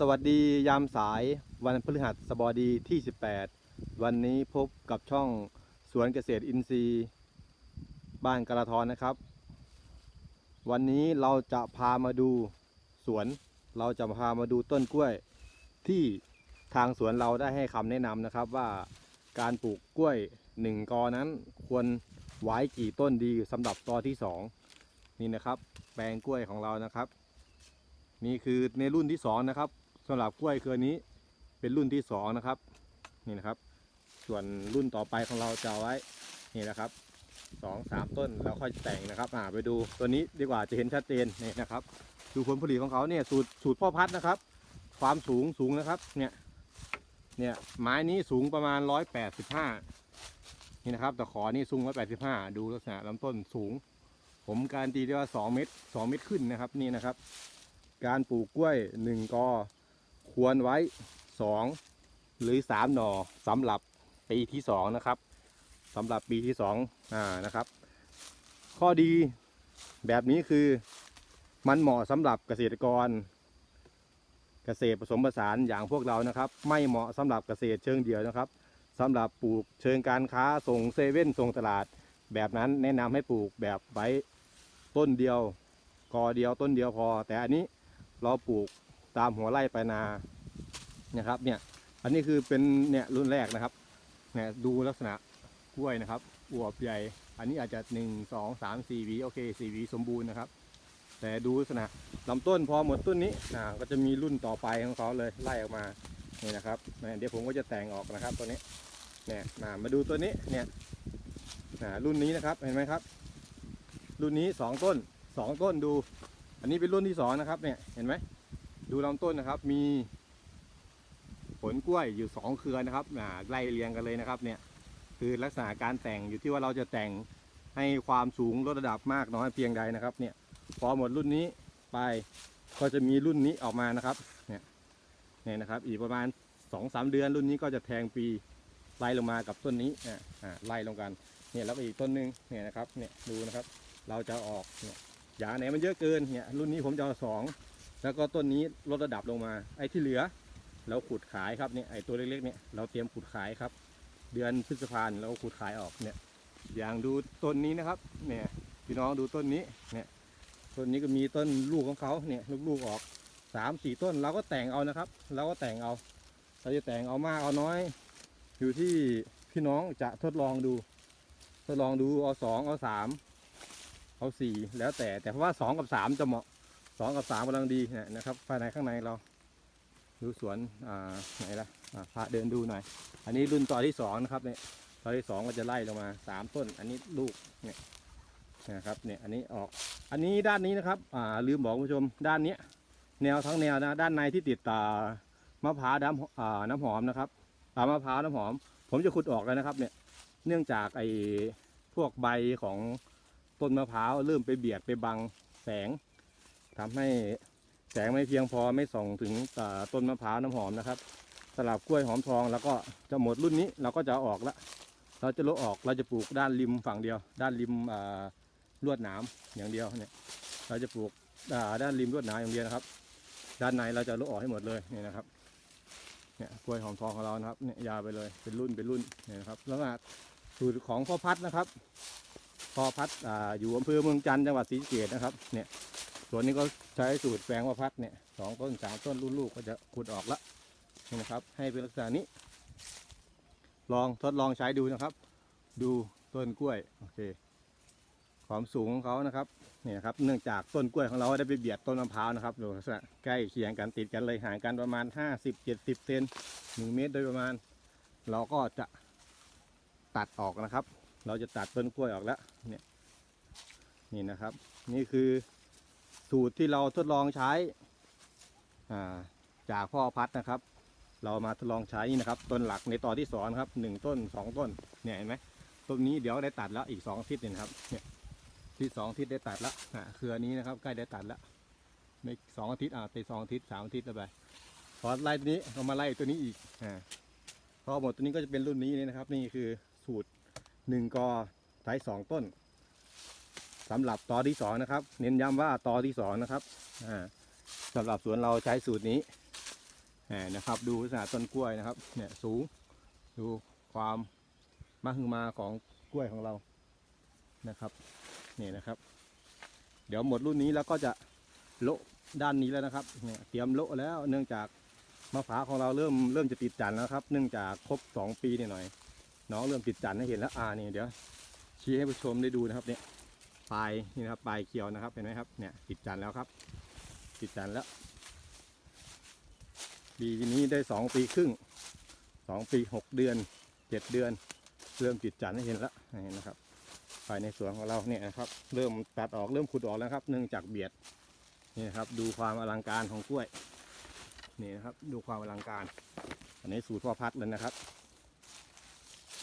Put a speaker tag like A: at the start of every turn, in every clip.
A: สวัสดียามสายวันพฤหัสบดีที่ 18 วันนี้พบกับช่องสวนเกษตรอินทรีย์ บ้านกระทอนนะครับ วันนี้เราจะพามาดูสวน เราจะพามาดูต้นกล้วย ที่ทางสวนเราได้ให้คำแนะนำนะครับว่าการปลูกกล้วยหนึ่งกอนั้นควรไว้กี่ต้นดีสำหรับตอที่สองนี่นะครับ แปลงกล้วยของเรานะครับนี่คือในรุ่นที่สองนะครับ สำหรับกล้วยเครือนี้เป็นรุ่นที่สองนะครับ นี่นะครับ ส่วนรุ่นต่อไปของเราจะไว้ นี่นะครับสองสามต้นแล้วค่อยแต่งนะครับอ่าไปดูตัวนี้ดีกว่าจะเห็นชัดเจนนี่นะครับ ดูผลผลิตของเขาเนี่ยสูตรสูตรพ่อพัดนะครับ ความสูงสูงนะครับ เนี่ย เนี่ยไม้นี้สูงประมาณร้อยแปดสิบห้านี่นะครับแต่ขอนี่สูงร้อยแปดสิบห้าดูลักษณะลำต้นสูง ผมการตีได้ว่าสองเมตรสองเมตรขึ้นนะครับ นี่นะครับ การปลูกกล้วยหนึ่งกอ ควรไว้สองหรือสามหน่อสำหรับปีที่สองนะครับสำหรับปีที่สองอ่านะครับ ข้อดีแบบนี้คือมันเหมาะสำหรับเกษตรกร เกษตรผสมผสานอย่างพวกเรานะครับ ไม่เหมาะสำหรับเกษตรเชิงเดี่ยวนะครับสำหรับปลูกเชิงการค้าส่งเซเว่นส่งตลาด แบบนั้นแนะนำให้ปลูกแบบไว้ต้นเดียวกอเดียวต้นเดียวพอ แต่อันนี้เราปลูก ตามหัวไร่ไปนานะครับเนี่ยอันนี้คือเป็นเนี่ยรุ่นแรกนะครับเนี่ยดูลักษณะกล้วยนะครับอวบใหญ่ อันนี้อาจจะหนึ่งสองสามสี่หวีโอเคสี่หวีสมบูรณ์นะครับ แต่ดูลักษณะลำต้นพอหมดต้นนี้อ่าก็จะมีรุ่นต่อไปของเขาเลยไล่ออกมานี่นะครับเนี่ยเดี๋ยวผมก็จะแต่งออกนะครับตัวนี้เนี่ยมามาดูตัวนี้เนี่ยอ่ารุ่นนี้นะครับเห็นไหมครับ รุ่นนี้สองต้นสองต้นดู อันนี้เป็นรุ่นที่สองนะครับเนี่ยเห็นไหม ดูลำต้นนะครับ มีผลกล้วยอยู่สองเครือนะครับอ่าไล่เรียงกันเลยนะครับ เนี่ย คือลักษณะการแต่งอยู่ที่ว่าเราจะแต่งให้ความสูงลดระดับมากน้อยเพียงใดนะครับ เนี่ย พอหมดรุ่นนี้ไปก็จะมีรุ่นนี้ออกมานะครับ เนี่ย เนี่ยนะครับ อีกประมาณสองสามเดือนรุ่นนี้ก็จะแทงปีไล่ลงมากับต้นนี้อ่าอ่าไล่ลงกัน เนี่ยแล้วอีกต้นหนึงเนี่ยนะครับ เนี่ยดูนะครับ เราจะออกเนี่ยยาไหนมันเยอะเกินเนี่ยรุ่นนี้ผมจะเอาสอง แล้วก็ต้นนี้ลดระดับลงมา ไอ้ที่เหลือ เราขุดขายครับเนี่ยไอ้ตัวเล็กๆเนี่ยเราเตรียมขุดขายครับ เดือนพฤษภาคมเราขุดขายออกเนี่ย อย่างดูต้นนี้นะครับ เนี่ยพี่น้องดูต้นนี้เนี่ยต้นนี้ก็มีต้นลูกของเขาเนี่ยลูกๆออกสามสี่ต้นเราก็แต่งเอานะครับเราก็แต่งเอาเราจะแต่งเอามากเอาน้อย อยู่ที่พี่น้องจะทดลองดู ทดลองดูเอาสองเอาสามเอาสี่แล้วแต่แต่เพราะว่าสองกับสามจะเหมาะ สองกับสามกำลังดีเนี่ยนะครับภายในข้างในเราดูสวนอ่าไหนล่ะอ่าพาเดินดูหน่อย อันนี้รุ่นต่อที่สองนะครับเนี่ยต่อที่สองก็จะไล่ลงมาสามต้น อันนี้ลูกเนี่ยนะครับเนี่ยอันนี้ออก อันนี้ด้านนี้นะครับอ่าลืมบอกคุณผู้ชมด้านเนี้ยแนวทั้งแนวนะด้านในที่ติดตามะพร้าวน้ำอ่าน้ำหอมนะครับตามะพร้าวน้ำหอม ผมจะขุดออกแล้วนะครับเนี่ยเนื่องจากไอ้พวกใบของต้นมะพร้าวเริ่มไปเบียดไปบังแสง ทำให้แสงไม่เพียงพอไม่ส่องถึงต้นมะพร้าวน้ำหอมนะครับสลับกล้วยหอมทองแล้วก็จะหมดรุ่นนี้เราก็จะออกละเราจะลดออกเราจะปลูกด้านริมฝั่งเดียว ด้านริมลวดหนามอย่างเดียวเนี่ยเราจะปลูกด้านริมลวดหนามอย่างเดียวนะครับ ด้านในเราจะลดออกให้หมดเลยนี่นะครับเนี่ยกล้วยหอมทองของเรานะครับเนี่ยยาวไปเลยเป็นรุ่นเป็นรุ่นเนี่ยนะครับแล้วก็สูตรของพ่อพัดนะครับพ่อพัดออยู่อำเภอเมืองจันทร์จังหวัดศรีสะเกษนะครับเนี่ย วนนี้ก็ใช้สูตรแปลงว่าพัดเนี่ยสองต้นสามต้นรุ่นลูกก็จะขุดออกละนี่นะครับ ให้เป็นลักษณะนี้ ลองทดลองใช้ดูนะครับ ดูต้นกล้วยโอเคความสูงของเขานะครับเนี่ยครับ เนื่องจากต้นกล้วยของเราได้ไปเบียดต้นมะพร้าวนะครับดูลักษณะใกล้เคียงกันติดกันเลยห่างกันประมาณ 50-70เซนหนึ่งเมตรโดยประมาณ เราก็จะตัดออกนะครับ เราจะตัดต้นกล้วยออกแล้วเนี่ยนี่นะครับ นี่คือ สูตรที่เราทดลองใช้อ่าจากพ่อพัดนะครับ เรามาทดลองใช้นี่นะครับ ต้นหลักในตอนที่สองนครับหนึ่งต้นสองต้นเนี่ยเห็นไหมต้นนี้เดี๋ยวได้ตัดแล้วอีกสองอาทิตย์เนี่ยครับเนี่ยที่สองอาทิตย์ได้ตัดแล้วอ่าเครือนี้นะครับใกล้ได้ตัดแล้วไม่สองอาทิตย์อ่าติดสองอาทิตย์สามอาทิตย์แล้วไปพอไล่ตัวนี้ก็มาไล่ตัวนี้อีกอ่าพอหมดตัวนี้ก็จะเป็นรุ่นนี้เลยนะครับ นี่คือสูตรหนึ่งกอใช้สองต้น สำหรับตอที่สองนะครับ เน้นย้ำว่าตอที่สองนะครับอ่าสำหรับสวนเราใช้สูตรนี้นะครับ ดูลักษณะต้นกล้วยนะครับ เนี่ยสูงดูความมหึมาของกล้วยของเรานะครับนี่นะครับ เดี๋ยวหมดรุ่นนี้แล้วก็จะโละด้านนี้แล้วนะครับเนี่ยเตรียมโละแล้วเนื่องจากมะพร้าวของเราเริ่มเริ่มจะติดจันแล้วครับ เนื่องจากครบสองปีนิดหน่อยน้องเริ่มติดจันให้เห็นแล้วอ่านี่เดี๋ยวชี้ให้ผู้ชมได้ดูนะครับเนี่ย ปลายนี่นะครับปลายเขียวนะครับเห็นไหมครับเนี่ยติดจันแล้วครับ ติดจันแล้วปีนี้ได้สองปีครึ่งสองปีหกเดือนเจ็ดเดือน เริ่มติดจันให้เห็นแล้วเห็นนะครับภายในสวนของเราเนี่ยนะครับ เริ่มตัดออกเริ่มขุดออกแล้วครับ เนื่องจากเบียดนี่นะครับ ดูความอลังการของกล้วยนี่นะครับ ดูความอลังการ อันนี้สูตรพ่อพัดเลยนะครับ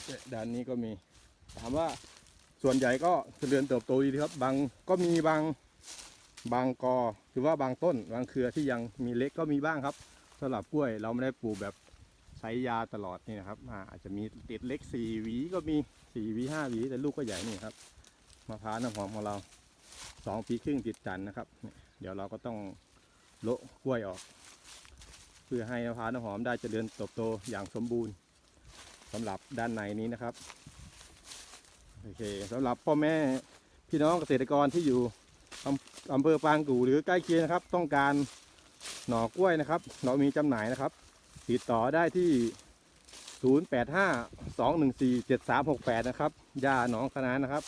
A: เนี่ยด้านนี้ก็มีถามว่า ส่วนใหญ่ก็เจริญเติบโตดีครับ บางก็มีบางบางกอหรือว่าบางต้นบางเครือที่ยังมีเล็กก็มีบ้างครับสำหรับกล้วยเราไม่ได้ปลูกแบบใช้ยาตลอดนี่นะครับอาจจะมีติดเล็กสี่หวีก็มีสี่หวีห้าหวีแต่ลูกก็ใหญ่นี่ครับมะพร้าวน้ำหอมของเราสองปีครึ่งติดจันทร์นะครับเนี่ยเดี๋ยวเราก็ต้องโละกล้วยออก เพื่อให้มะพร้าวน้ำหอมได้เจริญเติบโตอย่างสมบูรณ์สำหรับด้านในนี้นะครับ โอเคสำหรับพ่อแม่พี่น้องเกษตรกรที่อยู่อำเภอปางกู่หรือใกล้เคียงนะครับ ต้องการหน่อกล้วยนะครับ เรามีจำหน่ายนะครับ ติดต่อได้ที่ 0852147368 นะครับย่าหนองคณะนะครับ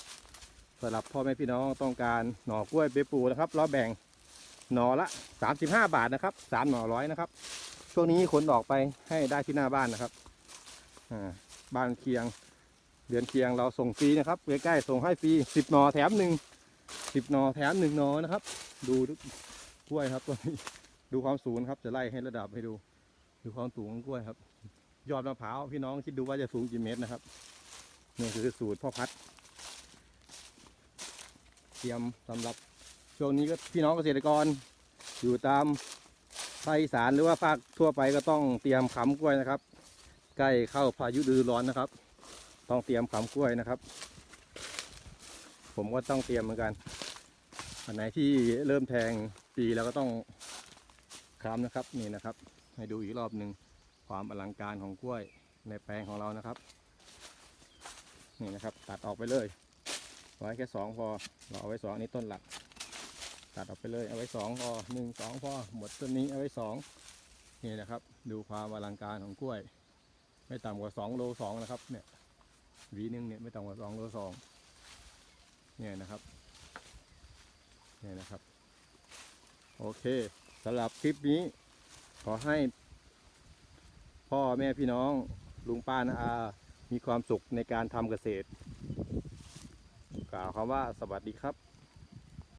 A: สำหรับพ่อแม่พี่น้องต้องการหน่อกล้วยไปปลูกนะครับเราแบ่งหน่อละ 35 บาทนะครับ3หน่อร้อยนะครับ ช่วงนี้ขนออกไปให้ได้ที่หน้าบ้านนะครับบ้านเคียง เดือนเคียงเราส่งฟรีนะครับใกล้ๆส่งให้ฟรีสิบนอแถมหนึ่งสิบนอแถมหนึ่งนอนะครับ ดูกล้วยครับตัวนี้ดูความสูงครับจะไล่ให้ระดับให้ดู ดูความสูงของกล้วยครับ ยอดมะพร้าวพี่น้องคิดดูว่าจะสูงกี่เมตรนะครับนี่คือสูตรพ่อพัดเตรียมสำหรับช่วงนี้ก็พี่น้องเกษตรกร อยู่ตามภาคอีสานหรือว่าภาคทั่วไปก็ต้องเตรียมขำกล้วยนะครับ ใกล้เข้าพายุฤดูร้อนนะครับ ต้องเตรียมขำกล้วยนะครับ ผมก็ต้องเตรียมเหมือนกันอันไหนที่เริ่มแทงปีแล้วก็ต้องคำนะครับนี่นะครับ ให้ดูอีกรอบหนึ่งความอลังการของกล้วยในแปลงของเรานะครับ นี่นะครับ ตัดออกไปเลยไว้แค่สองพอเราเอาไว้สองอันนี้ต้นหลัก ตัดออกไปเลยเอาไว้สองพอหนึ่งสองพอหมดต้นนี้เอาไว้สองนี่นะครับ ดูความอลังการของกล้วย ไม่ต่ำกว่าสองโลสองนะครับเนี่ย วีหนึงเนี่ยไม่ต่ำกว่าสองโลสองเนี่ยนะครับเนี่ยนะครับ โอเคสำหรับคลิปนี้ ขอให้ พ่อแม่พี่น้องลุงป้านาอา มีความสุขในการทำเกษตร กล่าวคำว่าสวัสดีครับ